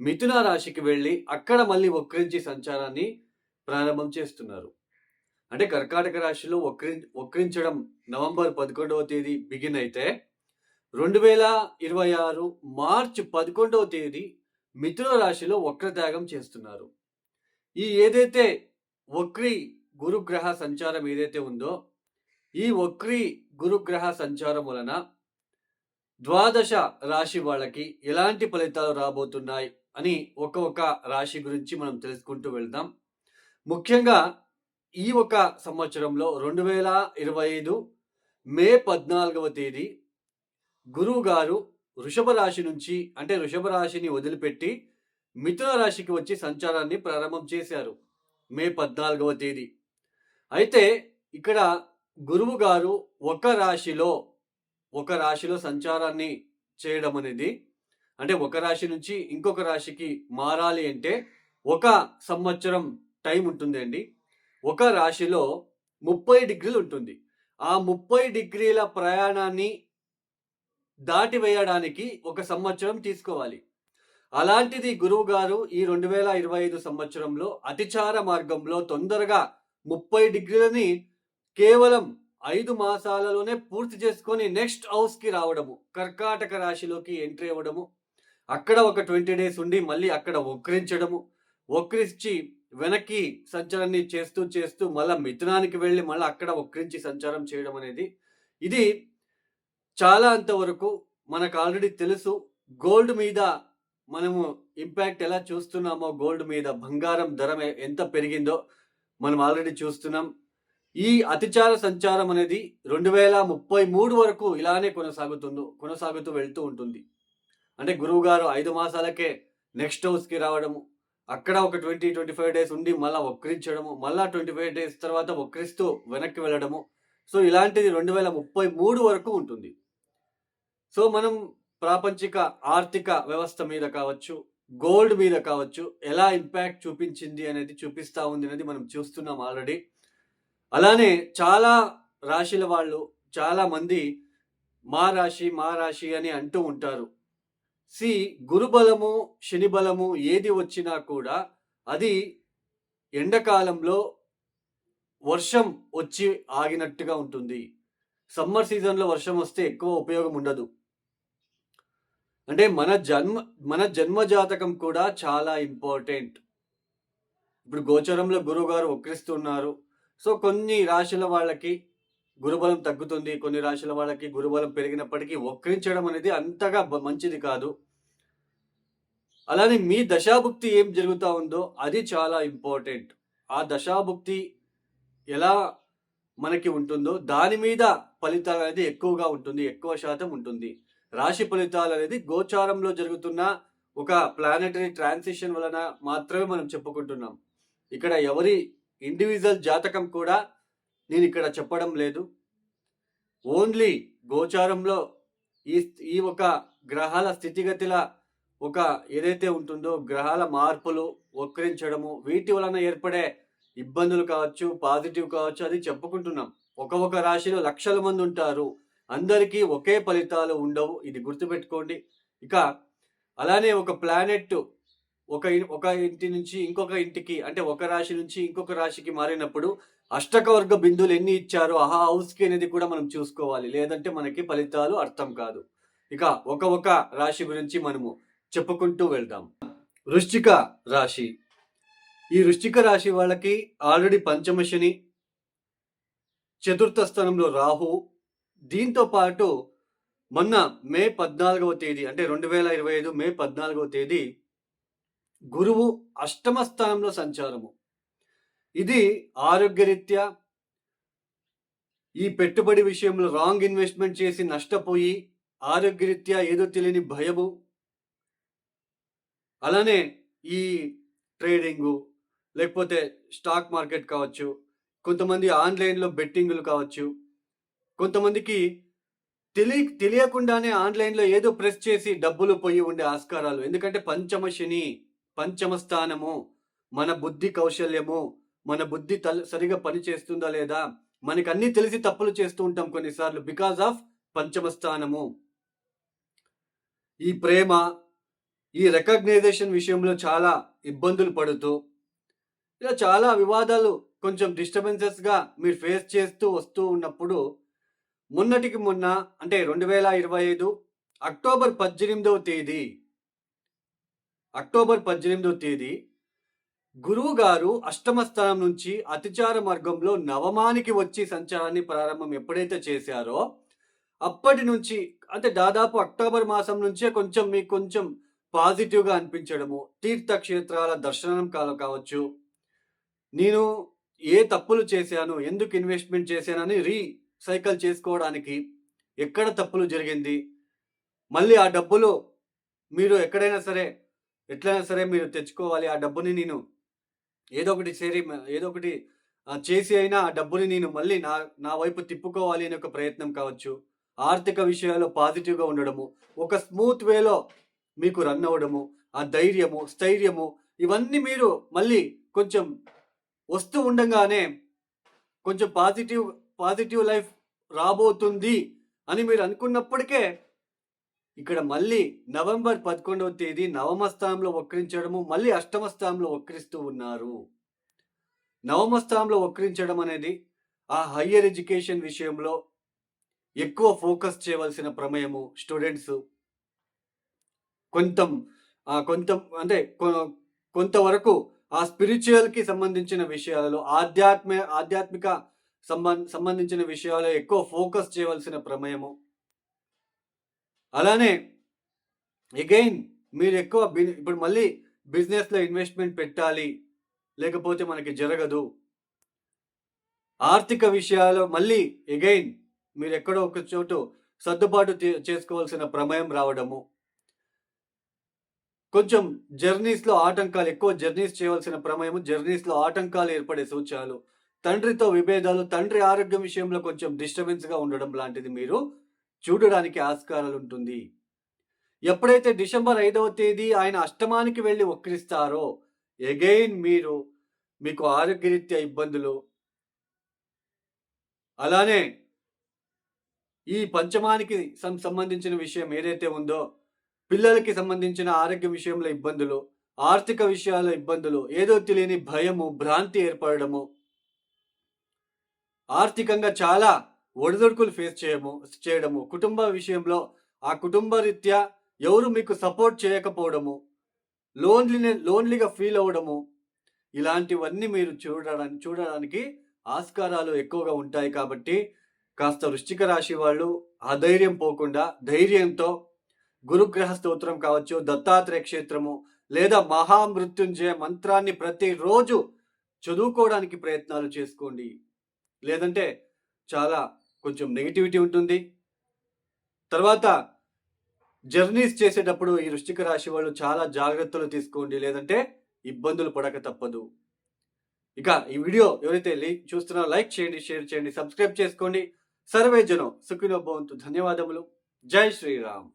మిథున రాశికి వెళ్ళి అక్కడ మళ్ళీ వక్రించి సంచారాన్ని ప్రారంభం చేస్తున్నారు. అంటే కర్కాటక రాశిలో వక్రి వక్రించడం నవంబర్ పదకొండవ తేదీ బిగిన్ అయితే రెండు వేల ఇరవై ఆరు మార్చ్ పదకొండవ తేదీ మిథున రాశిలో వక్రత్యాగం చేస్తున్నారు. ఈ ఏదైతే వక్రి గురుగ్రహ సంచారం ఏదైతే ఉందో ఈ వక్రి గురుగ్రహ సంచారం వలన ద్వాదశ రాశి వాళ్ళకి ఎలాంటి ఫలితాలు రాబోతున్నాయి అని ఒక్కొక్క రాశి గురించి మనం తెలుసుకుంటూ వెళ్దాం. ముఖ్యంగా ఈ ఒక సంవత్సరంలో రెండు వేల ఇరవై ఐదు మే పద్నాలుగవ తేదీ గురువు గారు వృషభ రాశి నుంచి అంటే వృషభ రాశిని వదిలిపెట్టి మిథున రాశికి వచ్చి సంచారాన్ని ప్రారంభం చేశారు మే పద్నాలుగవ తేదీ. అయితే ఇక్కడ గురువు గారు ఒక రాశిలో ఒక రాశిలో సంచారాన్ని చేయడం అనేది అంటే ఒక రాశి నుంచి ఇంకొక రాశికి మారాలి అంటే ఒక సంవత్సరం టైం ఉంటుందండి ఒక రాశిలో ముప్పై డిగ్రీలు ఉంటుంది. ఆ ముప్పై డిగ్రీల ప్రయాణాన్ని దాటి వేయడానికి ఒక సంవత్సరం తీసుకోవాలి. అలాంటిది గురువు గారు ఈ రెండు వేల ఇరవై ఐదు సంవత్సరంలో అతిచార మార్గంలో తొందరగా ముప్పై డిగ్రీలని కేవలం ఐదు మాసాలలోనే పూర్తి చేసుకొని నెక్స్ట్ హౌస్కి రావడము కర్కాటక రాశిలోకి ఎంట్రీ అవ్వడము అక్కడ ఒక ట్వంటీ డేస్ ఉండి మళ్ళీ అక్కడ వక్రించడము. వక్రించి వెనక్కి సంచారాన్ని చేస్తూ చేస్తూ మళ్ళీ మిథునానికి వెళ్ళి మళ్ళీ అక్కడ వక్రించి సంచారం చేయడం అనేది. ఇది చాలా అంతవరకు మనకు ఆల్రెడీ తెలుసు. గోల్డ్ మీద మనము ఇంపాక్ట్ ఎలా చూస్తున్నామో గోల్డ్ మీద బంగారం ధర ఎంత పెరిగిందో మనం ఆల్రెడీ చూస్తున్నాం. ఈ అతిచార సంచారం అనేది రెండు వేల ముప్పై మూడు వరకు ఇలానే కొనసాగుతుందో కొనసాగుతూ వెళ్తూ ఉంటుంది. అంటే గురువు గారు ఐదు మాసాలకే నెక్స్ట్ హౌస్కి రావడము అక్కడ ఒక ట్వంటీ ట్వంటీ ఫైవ్ డేస్ ఉండి మళ్ళీ వక్రించడము మళ్ళీ ట్వంటీ ఫైవ్ డేస్ తర్వాత వక్రిస్తూ వెనక్కి వెళ్ళడము. సో ఇలాంటిది రెండు వేల ముప్పై మూడు వరకు ఉంటుంది. సో మనం ప్రాపంచిక ఆర్థిక వ్యవస్థ మీద కావచ్చు గోల్డ్ మీద కావచ్చు ఎలా ఇంపాక్ట్ చూపించింది అనేది చూపిస్తూ ఉంది అనేది మనం చూస్తున్నాం ఆల్రెడీ. అలానే చాలా రాశిల వాళ్ళు చాలా మంది మా రాశి మా రాశి అని అంటూ ఉంటారు. సి గురుబలము శని బలము ఏది వచ్చినా కూడా అది ఎండాకాలంలో వర్షం వచ్చి ఆగినట్టుగా ఉంటుంది. సమ్మర్ సీజన్లో వర్షం వస్తే ఎక్కువ ఉపయోగం ఉండదు. అంటే మన జన్మ మన జన్మ జాతకం కూడా చాలా ఇంపార్టెంట్. ఇప్పుడు గోచరంలో గురువుగారు వక్రిస్తున్నారు. సో కొన్ని రాశుల వాళ్ళకి గురుబలం తగ్గుతుంది. కొన్ని రాశుల వాళ్ళకి గురుబలం పెరిగినప్పటికీ వక్రించడం అనేది అంతగా మంచిది కాదు. అలానే మీ దశాభుక్తి ఏం జరుగుతూ ఉందో అది చాలా ఇంపార్టెంట్. ఆ దశాభుక్తి ఎలా మనకి ఉంటుందో దాని మీద ఫలితాలు అనేది ఎక్కువగా ఉంటుంది. ఎక్కువ శాతం ఉంటుంది. రాశి ఫలితాలు అనేది గోచారంలో జరుగుతున్న ఒక ప్లానటరీ ట్రాన్సిషన్ వలన మాత్రమే మనం చెప్పుకుంటున్నాం. ఇక్కడ ఎవరి ఇండివిజువల్ జాతకం కూడా నేను ఇక్కడ చెప్పడం లేదు. ఓన్లీ గోచారంలో ఈ ఈ ఒక గ్రహాల స్థితిగతిల ఒక ఏదైతే ఉంటుందో గ్రహాల మార్పులు వక్రించడము వీటి వలన ఏర్పడే ఇబ్బందులు కావచ్చు పాజిటివ్ కావచ్చు అది చెప్పుకుంటున్నాం. ఒక ఒక రాశిలో లక్షల మంది ఉంటారు. అందరికీ ఒకే ఫలితాలు ఉండవు. ఇది గుర్తుపెట్టుకోండి. ఇక అలానే ఒక ప్లానెట్ ఒక ఒక ఇంటి నుంచి ఇంకొక ఇంటికి అంటే ఒక రాశి నుంచి ఇంకొక రాశికి మారినప్పుడు అష్టకవర్గ బిందువులు ఎన్ని ఇచ్చారో ఆ హౌస్కి అనేది కూడా మనం చూసుకోవాలి. లేదంటే మనకి ఫలితాలు అర్థం కాదు. ఇక ఒక ఒక రాశి గురించి మనము చెప్పుకుంటూ వెళ్దాం. వృశ్చిక రాశి. ఈ వృశ్చిక రాశి వాళ్ళకి ఆల్రెడీ పంచమ శని చతుర్థ స్థానంలో రాహు. దీంతో పాటు మొన్న మే పద్నాలుగవ తేదీ అంటే రెండు వేల ఇరవై ఐదు మే పద్నాలుగవ తేదీ గురువు అష్టమ స్థానంలో సంచారము. ఇది ఆరోగ్యరీత్యా ఈ పెట్టుబడి విషయంలో రాంగ్ ఇన్వెస్ట్మెంట్ చేసి నష్టపోయి ఆరోగ్యరీత్యా ఏదో తెలియని భయము. అలానే ఈ ట్రేడింగు లేకపోతే స్టాక్ మార్కెట్ కావచ్చు కొంతమంది ఆన్లైన్లో బెట్టింగులు కావచ్చు కొంతమందికి తెలియ తెలియకుండానే ఆన్లైన్లో ఏదో ప్రెస్ చేసి డబ్బులు పోయి ఉండే ఆస్కారాలు. ఎందుకంటే పంచమ శని పంచమ స్థానము మన బుద్ధి కౌశల్యము మన బుద్ధి తల్ సరిగా పని చేస్తుందా లేదా? మనకు అన్ని తెలిసి తప్పులు చేస్తూ ఉంటాం కొన్నిసార్లు బికాస్ ఆఫ్ పంచమస్థానము. ఈ ప్రేమ ఈ రికగ్నైజేషన్ విషయంలో చాలా ఇబ్బందులు పడుతూ ఇలా చాలా వివాదాలు కొంచెం డిస్టర్బెన్సెస్గా మీరు ఫేస్ చేస్తూ వస్తూ ఉన్నప్పుడు మొన్నటికి మొన్న అంటే రెండు వేల ఇరవై ఐదు అక్టోబర్ పద్దెనిమిదవ తేదీ అక్టోబర్ పద్దెనిమిదవ తేదీ గురువు గారు అష్టమ స్థానం నుంచి అతిచార మార్గంలో నవమానికి వచ్చి సంచారాన్ని ప్రారంభం ఎప్పుడైతే చేశారో అప్పటి నుంచి అంటే దాదాపు అక్టోబర్ మాసం నుంచే కొంచెం మీకు కొంచెం పాజిటివ్గా అనిపించడము తీర్థక్షేత్రాల దర్శనం కాలం కావచ్చు నేను ఏ తప్పులు చేశాను ఎందుకు ఇన్వెస్ట్మెంట్ చేశానని రీసైకిల్ చేసుకోవడానికి ఎక్కడ తప్పులు జరిగింది మళ్ళీ ఆ డబ్బులు మీరు ఎక్కడైనా సరే ఎట్లయినా సరే మీరు తెచ్చుకోవాలి ఆ డబ్బుని నేను ఏదో ఒకటి చేరి ఏదో ఒకటి చేసి అయినా ఆ డబ్బుని నేను మళ్ళీ నా నా వైపు తిప్పుకోవాలి అనే ఒక ప్రయత్నం కావచ్చు. ఆర్థిక విషయాల్లో పాజిటివ్గా ఉండడము ఒక స్మూత్ వేలో మీకు రన్ అవ్వడము ఆ ధైర్యము స్థైర్యము ఇవన్నీ మీరు మళ్ళీ కొంచెం వస్తూ ఉండగానే కొంచెం పాజిటివ్ పాజిటివ్ లైఫ్ రాబోతుంది అని మీరు అనుకున్నప్పటికే ఇక్కడ మళ్ళీ నవంబర్ పదకొండవ తేదీ నవమ స్థానంలో వక్రించడము మళ్ళీ అష్టమ స్థానంలో వక్రిస్తూ ఉన్నారు. నవమ స్థానంలో వక్రించడం అనేది ఆ హయ్యర్ ఎడ్యుకేషన్ విషయంలో ఎక్కువ ఫోకస్ చేయవలసిన ప్రమేయము స్టూడెంట్స్ కొంత కొంత అంటే కొ- కొంతవరకు ఆ స్పిరిచువల్కి సంబంధించిన విషయాలలో ఆధ్యాత్మ ఆధ్యాత్మిక సంబంధ సంబంధించిన విషయాలు ఎక్కువ ఫోకస్ చేయవలసిన ప్రమేయము. అలానే అగైన్ మీరు ఎక్కువ బి- ఇప్పుడు మళ్ళీ బిజినెస్లో ఇన్వెస్ట్మెంట్ పెట్టాలి లేకపోతే మనకి జరగదు. ఆర్థిక విషయాలు మళ్ళీ అగైన్ మీరు ఎక్కడో ఒక చోటు సర్దుబాటు చేసుకోవాల్సిన ప్రమేయం రావడము. కొంచెం జర్నీస్లో ఆటంకాలు ఎక్కువ జర్నీస్ చేయవలసిన ప్రమేయము జర్నీస్లో ఆటంకాలు ఏర్పడే సూచనలు తండ్రితో విభేదాలు తండ్రి ఆరోగ్యం విషయంలో కొంచెం డిస్టర్బెన్స్గా ఉండడం లాంటిది మీరు చూడడానికి ఆస్కారాలు ఉంటుంది ఎప్పుడైతే డిసెంబర్ ఐదవ తేదీ ఆయన అష్టమానికి వెళ్ళి వక్రిస్తారో ఎగైన్ మీరు మీకు ఆరోగ్యరీత్యా ఇబ్బందులు. అలానే ఈ పంచమానికి సం- సంబంధించిన విషయం ఏదైతే ఉందో పిల్లలకి సంబంధించిన ఆరోగ్య విషయంలో ఇబ్బందులు ఆర్థిక విషయాల ఇబ్బందులు ఏదో తెలియని భయము భ్రాంతి ఏర్పడము ఆర్థికంగా చాలా ఒడిదొడుకులు ఫేస్ చేయము చేయడము. కుటుంబ విషయంలో ఆ కుటుంబ రీత్యా ఎవరు మీకు సపోర్ట్ చేయకపోవడము లోన్లీనే లోన్లీగా ఫీల్ అవ్వడము ఇలాంటివన్నీ మీరు చూడడానికి చూడడానికి ఆస్కారాలు ఎక్కువగా ఉంటాయి కాబట్టి కాస్త వృశ్చిక రాశి వాళ్ళు అధైర్యం పోకుండా ధైర్యంతో గురుగ్రహ స్తోత్రం కావచ్చు దత్తాత్రేయ క్షేత్రము లేదా మహామృత్యుంజయ మంత్రాన్ని ప్రతిరోజు చదువుకోవడానికి ప్రయత్నాలు చేసుకోండి. లేదంటే చాలా కొంచెం నెగిటివిటీ ఉంటుంది. తర్వాత జర్నీస్ చేసేటప్పుడు ఈ వృష్టిక రాశి వాళ్ళు చాలా జాగ్రత్తలు తీసుకోండి. లేదంటే ఇబ్బందులు పడక తప్పదు. ఇక ఈ వీడియో ఎవరైతే లీ చూస్తున్నారో లైక్ చేయండి షేర్ చేయండి సబ్స్క్రైబ్ చేసుకోండి. సర్వే జనం సుఖినో భవంతు. ధన్యవాదములు. జై శ్రీరామ్.